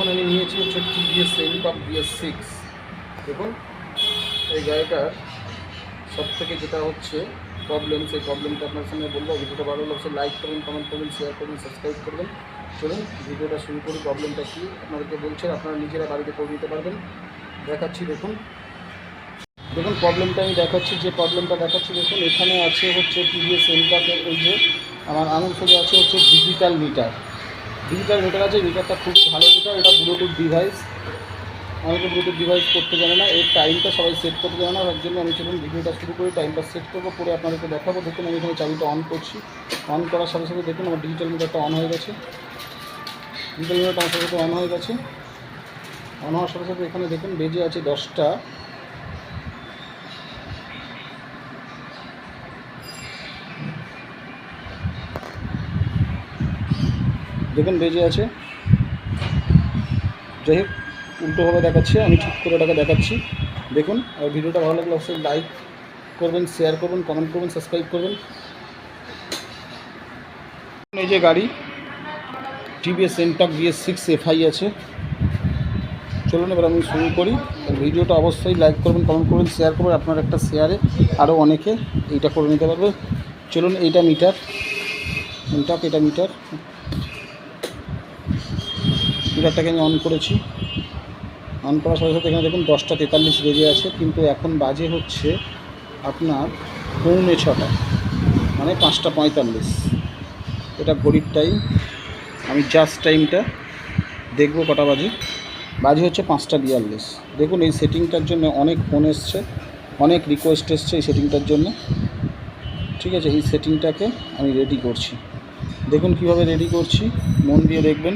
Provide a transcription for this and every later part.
এখন আমি নিয়েছি হচ্ছে টিভিএস এনটক বিএস সিক্স দেখুন, এই গাড়িটার সব থেকে যেটা হচ্ছে প্রবলেম সেই প্রবলেমটা আপনার সঙ্গে বলব। ভিডিওটা ভালো লাগছে লাইক করবেন কমেন্ট করবেন শেয়ার করবেন সাবস্ক্রাইব করবেন। চলুন, ভিডিওটা শুরু করি। প্রবলেমটা কী আপনাদেরকে বলছে আপনারা নিজেরা বাড়িতে করে নিতে পারবেন। দেখাচ্ছি, দেখুন। দেখুন প্রবলেমটা আমি দেখাচ্ছি, যে প্রবলেমটা দেখাচ্ছি, দেখুন, এখানে আছে হচ্ছে টিভিএস এনটাকে এই যে আমার আনন্দ আছে হচ্ছে ডিজিটাল মিটার ডিজিটাল মিটার আছে মিটারটা খুব ভালো মিটার এটা ব্লুটুথ ডিভাইস অনেকে ব্লুটুথ ডিভাইস করতে জানে না, এর টাইমটা সবাই সেট করতে জানে না, তার জন্য আমি চলুন ভিডিওটা শুরু করি টাইমটা সেট করব পরে আপনাদেরকে দেখাবো। দেখুন, আমি এখানে চাবিটা অন করছি। অন করার সাথে সাথে দেখুন, আমার ডিজিটাল মিটারটা অন হয়ে গেছে। ডিজিটাল মিটারটা আমার সাথে অন হয়ে গেছে। অন হওয়ার সাথে সাথে এখানে দেখুন, বেজে আছে দশটা। দেখুন, বেজে আছে। যাই হোক উল্টোভাবে দেখাচ্ছে, আমি ঠিক করে ওটাকে দেখাচ্ছি। দেখুন, আর ভিডিওটা ভালো লাগলে অবশ্যই লাইক করবেন শেয়ার করবেন কমেন্ট করবেন সাবস্ক্রাইব করবেন। এই যে গাড়ি TVS NTorq BS six FI আছে। চলুন, এবার আমি শুরু করি। ভিডিওটা অবশ্যই লাইক করবেন কমেন্ট করবেন শেয়ার করবেন। আপনার একটা শেয়ারে আরও অনেকে এইটা করে নিতে পারবে। চলুন, এইটা মিটার এনটক এটা মিটার মিটারটাকে আমি অন করেছি। অন করার সাথে সাথে এখানে দেখুন দশটা তেতাল্লিশ বেজে আছে, কিন্তু এখন বাজে হচ্ছে আপনার পৌনে ছটা মানে পাঁচটা পঁয়তাল্লিশ। এটা ঘড়ির টাইম আমি জাস্ট টাইমটা দেখব কটা বাজে। বাজে হচ্ছে পাঁচটা বিয়াল্লিশ। দেখুন এই সেটিংটার জন্য অনেক ফোন এসছে, অনেক রিকোয়েস্ট এসছে এই সেটিংটার জন্য। ঠিক আছে, এই সেটিংটাকে আমি রেডি করছি। দেখুন কীভাবে রেডি করছি, মন দিয়ে দেখবেন।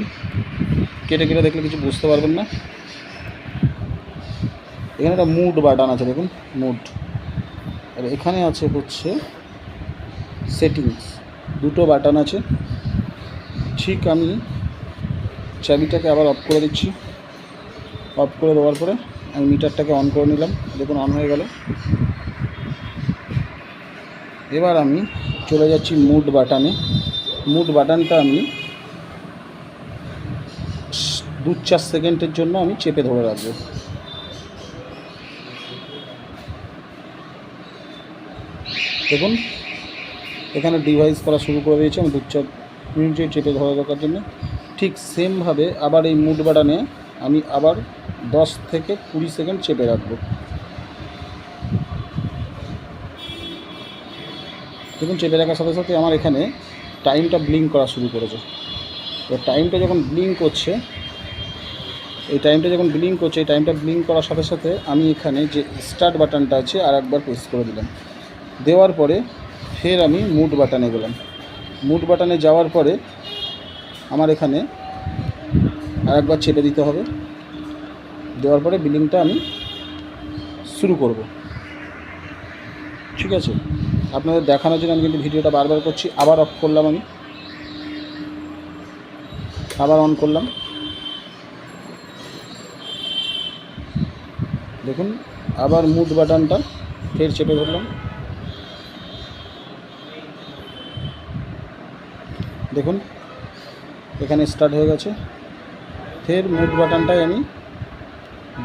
কেটে কেটে দেখলে কিছু বুঝতে পারবেন না। এখানে একটা মুড বাটন আছে, দেখুন, মুড। আর এখানে আছে হচ্ছে সেটিংস দুটো বাটন আছে। ঠিক আমি চাবিটাকে আবার অফ করে দিচ্ছি। অফ করে দেওয়ার পরে আমি মিটারটাকে অন করে নিলাম। দেখুন অন হয়ে গেল। এবার আমি চলে যাচ্ছি মুড বাটনে মুড বাটনটা আমি দু চার সেকেন্ডের জন্য আমি চেপে ধরে রাখব। দেখুন, এখানে ডিভাইস করা শুরু করে দিয়েছে, আমি দু চার মিনিটে চেপে ধরে রাখার জন্য। ঠিক সেমভাবে আবার এই মুড বাটনে আমি আবার দশ থেকে কুড়ি সেকেন্ড চেপে রাখব। দেখুন, চেপে রাখার সাথে সাথে আমার এখানে টাইমটা ব্লিঙ্ক করা শুরু করেছে। তো টাইমটা যখন ব্লিঙ্ক করছে এই টাইমটা যখন ব্লিঙ্ক করছে, এই টাইমটা ব্লিঙ্ক করার সাথে সাথে আমি এখানে যে স্টার্ট বাটনটা আছে, আর একবার প্রেস করে দিলাম। দেওয়ার পরে ফের আমি মুড বাটনে গেলাম। মুড বাটনে যাওয়ার পরে আমার এখানে আর একবার চেপে দিতে হবে। দেওয়ার পরে বিলিংটা আমি শুরু করব। ঠিক আছে? আপনাদের দেখানোর জন্য আমি কিন্তু ভিডিওটা বারবার করছি। আবার অফ করলাম আমি। আবার অন করলাম। দেখুন, আবার মুড বাটনটা ফের চেপে ধরলাম। দেখুন, এখানে স্টার্ট হয়ে গেছে। ফের মুড বাটনটাই আমি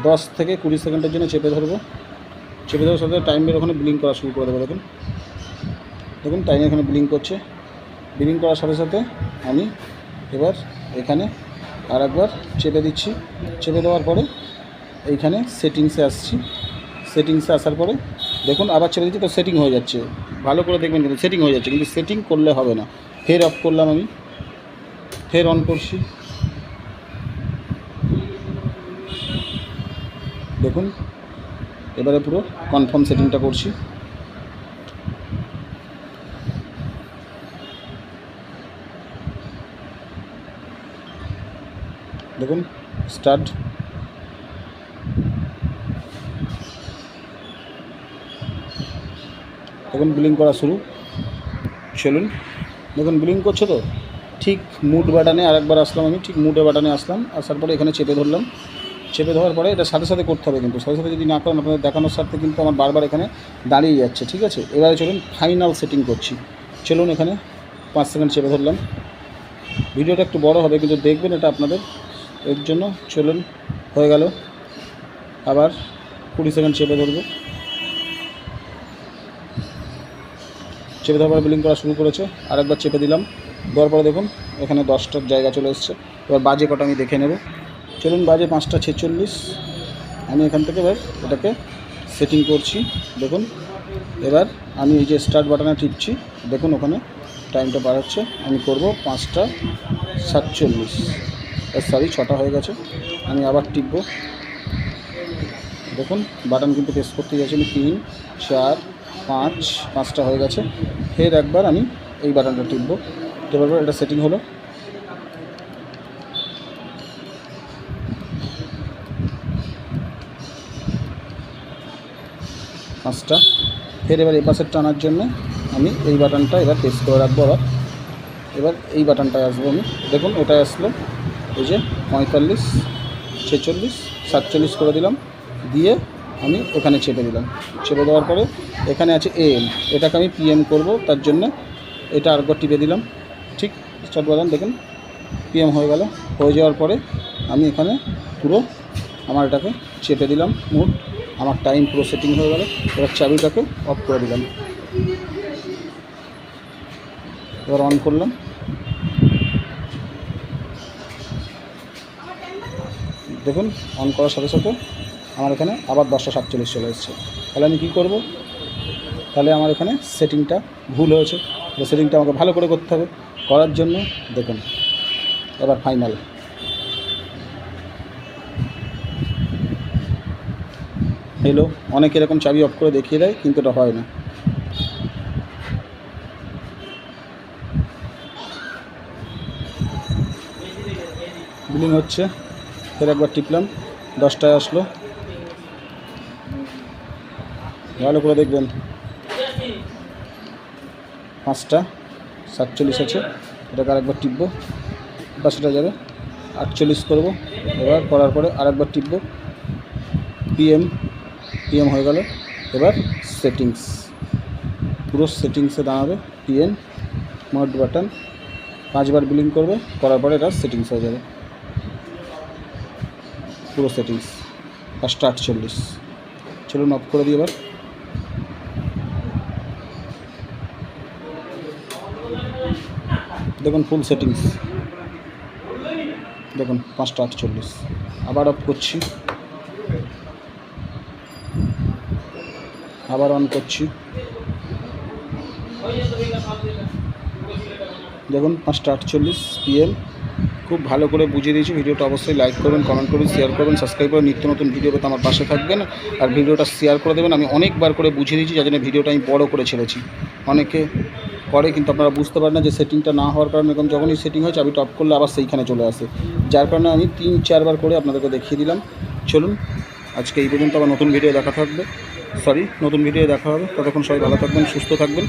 দশ থেকে কুড়ি সেকেন্ডের জন্য চেপে ধরবো। চেপে ধরার সাথে টাইমের ওখানে ব্লিং করা শুরু করে দেবো, দেখুন। দেখুন টাইম এখানে ব্লিঙ্ক করছে। ব্লিঙ্ক করার সাথে সাথে আমি এবার এখানে আর একবার চেপে দিচ্ছি। চেপে দেওয়ার পরে এইখানে সেটিংসে আসছি। সেটিংসে আসার পরে দেখুন আবার ছেড়ে দিচ্ছি, তো সেটিং হয়ে যাচ্ছে। ভালো করে দেখবেন কিন্তু সেটিং হয়ে যাচ্ছে, কিন্তু সেটিং করলে হবে না। ফের অফ করলাম আমি। ফের অন করছি। দেখুন, এবারে পুরো কনফার্ম সেটিংটা করছি। দেখুন স্টার্ট দেখুন বিলিং করা শুরু। চলুন, দেখুন বিলিং করছে তো? ঠিক মুড বাটনে আরেকবার আসলাম আমি, ঠিক মুডে বাটনে আসলাম, আসার পরে এখানে চেপে ধরলাম। চেপে ধরার পরে এটা সাথে সাথে করতে হবে কিন্তু, সাথে সাথে যদি না করেন আপনাদের দেখানোর স্বার্থে কিন্তু আমার বারবার এখানে দাঁড়িয়ে যাচ্ছে, ঠিক আছে? এবারে চলুন ফাইনাল সেটিং করছি। চলুন এখানে পাঁচ সেকেন্ড চেপে ধরলাম। ভিডিওটা একটু বড় হবে কিন্তু দেখবেন এটা আপনাদের এর জন্য। চলুন, হয়ে গেল। আবার কুড়ি সেকেন্ড চেপে ধরবো। চেপে দেওয়ার পরে বিলিং করা শুরু করেছে। আরেকবার চেপে দিলাম। দেওয়ার পরে দেখুন, এখানে দশটার জায়গা চলে এসছে। এবার বাজে কটা আমি দেখে নেব। চলুন, বাজে পাঁচটা ছেচল্লিশ। আমি এখান থেকে এবার এটাকে সেটিং করছি। দেখুন, এবার আমি এই যে স্টার্ট বাটনে টিপছি। দেখুন, ওখানে টাইমটা বাড়াচ্ছে আমি করব পাঁচটা সাতচল্লিশ। সরি ছটা হয়ে গেছে। আমি আবার টিপবো। দেখুন বাটন কিন্তু প্রেস করতে গেছি। আমি তিন, চার পাঁচ, পাঁচটা হয়ে গেছে। ফের একবার আমি এই বাটনটা টিপবো। টেপার পর এটা সেটিং হলো। পাঁচটা। ফের এবার এই পাশের টানার জন্য আমি এই বাটনটা এবার প্রেস করে রাখব আবার। এবার এই বাটনটায় আসব আমি। দেখুন এটাই আসলো। এই যে পঁয়তাল্লিশ, ছেচল্লিশ, সাতচল্লিশ করে দিলাম। দিয়ে আমি এখানে চেপে দিলাম। চেপে দেওয়ার পরে এখানে আছে এম এটাকে আমি পিএম করব, তার জন্য এটা আরেকবার টিপে দিলাম। ঠিক, স্টার্ট বাটন দেখুন পিএম হয়ে গেল। হয়ে যাওয়ার পরে আমি এখানে পুরো আমার এটাকে চেপে দিলাম। মুড আমার টাইম পুরো সেটিং হয়ে গেল। এবার চাবিটাকে অফ করে দিলাম। এবার অন করলাম। দেখুন অন করার সাথে সাথে আমার এখানে আবার দশটা সাতচল্লিশ চলে এসছে। তাহলে আমি কী করব? তাহলে আমার এখানে সেটিংটা ভুল হয়েছে। তো সেটিংটা আমাকে ভালো করে করতে হবে। করার জন্য দেখুন, এবার ফাইনাল এলো অনেক এরকম চাবি অফ করে দেখিয়ে দেয়, কিন্তু এটা হয় না। বিলিং হচ্ছে। ফের একবার টিপলাম। দশটায় আসলো। ভালো করে দেখবেন। পাঁচটা, সাতচল্লিশ আছে। এটাকে আরেকবার টিপবো। পাঁচটা যাবে। আটচল্লিশ করব। এবার করার পরে আরেকবার টিপবো। পিএম পিএম হয়ে গেল। এবার সেটিংস। পুরো সেটিংসে দাঁড়াবে পিএম মোড বাটন। পাঁচবার বিলিং করবে। করার পরে এটা সেটিংস হয়ে যাবে। পুরো সেটিংস। পাঁচটা আটচল্লিশ। চলুন অফ করে দিই এবার। দেখুন ফুল সেটিংস দেখুন পাঁচটা আটচল্লিশ। আবার অফ করছি। আবার অন করছি। দেখুন পাঁচটা আটচল্লিশ পিএম খুব ভালো করে বুঝিয়ে দিয়েছি। ভিডিওটা অবশ্যই লাইক করবেন কমেন্ট করবেন শেয়ার করবেন সাবস্ক্রাইব করে নিত্য নতুন ভিডিও পেতে আমার পাশে থাকবেন। আর ভিডিওটা শেয়ার করে দেবেন। আমি অনেকবার করে বুঝিয়ে দিয়েছি, যার জন্য ভিডিওটা আমি বড় করে ছেড়েছি। অনেকে করে কিন্তু আপনারা বুঝতে পারেন না যে সেটিংটা না হওয়ার কারণে এরকম যখনই সেটিং হয় চাবি টপ করলে আবার সেইখানে চলে আসে। যার কারণে আমি তিন, চারবার করে আপনাদেরকে দেখিয়ে দিলাম। চলুন, আজকে এই পর্যন্ত আবার নতুন ভিডিও দেখা থাকবে। সরি নতুন ভিডিও দেখা হবে। ততক্ষণ সবাই ভালো থাকবেন, সুস্থ থাকবেন।